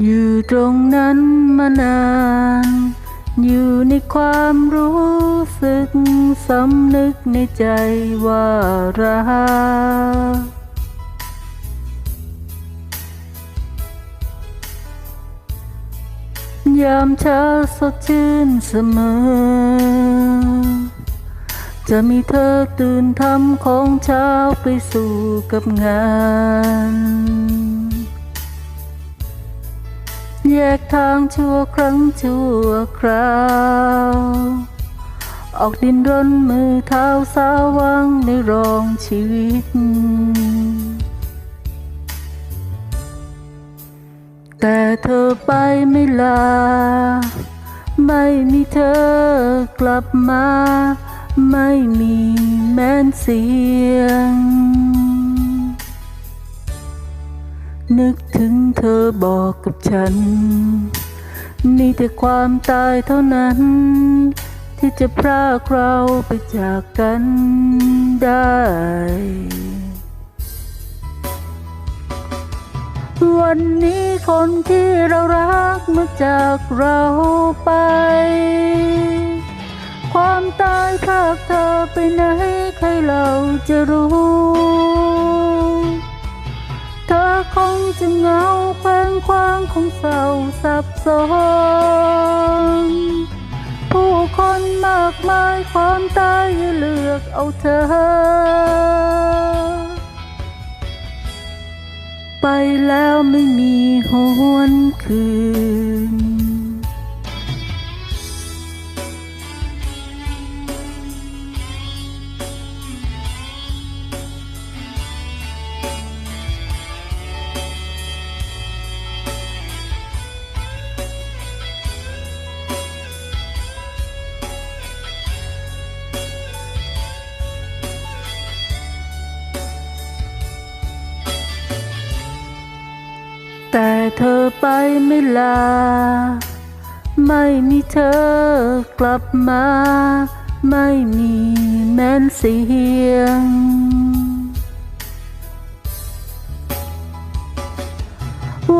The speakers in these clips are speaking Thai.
อยู่ตรงนั้นมานาน อยู่ในความรู้สึกสำนึกในใจว่ารักยามเช้าสดชื่นเสมอ จะมีเธอตื่นทำของเช้าไปสู่กับงาน แยกทางชั่วครั้งชั่วคราว ออกดินรนมือเท้าสาววังในรองชีวิต แต่เธอไปไม่ลา ไม่มีเธอกลับมา ไม่มีแม้นเสียง นึกถึงเธอบอกกับฉัน มีแต่ความตายเท่านั้น ที่จะพรากเราไปจากกันได้วันนี้คนที่เรารักมาจากเราไป ความตายพากเธอไปไหนใครเราจะรู้ คงจะเหงาแคว้งคว้างคงเศร้าสับสนผู้คนมากมายความตายอย่าเลือกเอาเธอ ไปแล้วไม่มีหวนคืน เธอไปไม่ลา ไม่มีเธอกลับมา ไม่มีแม้นเสียง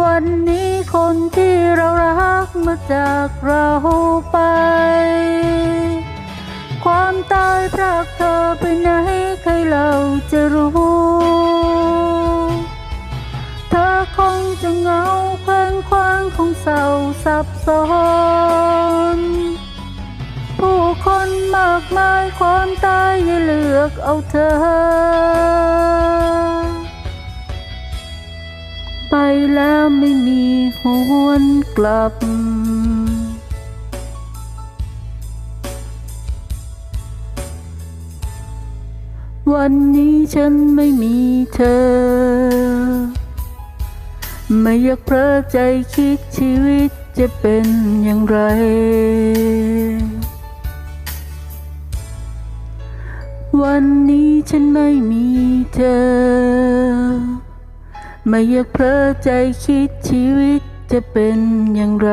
วันนี้คนที่เรารักมาจากเราไป ว้งควางคงเศร้าสับสนผู้คนมากมายความตายอย่าเลือกเอาเธอ ไปแล้วไม่มีหวนกลับวันนี้ฉันไม่มีเธอ ไม่อยากเพลอใจคิดชีวิตจะเป็นอย่างไร วันนี้ฉันไม่มีเธอ ไม่อยากเพลอใจคิดชีวิตจะเป็นอย่างไร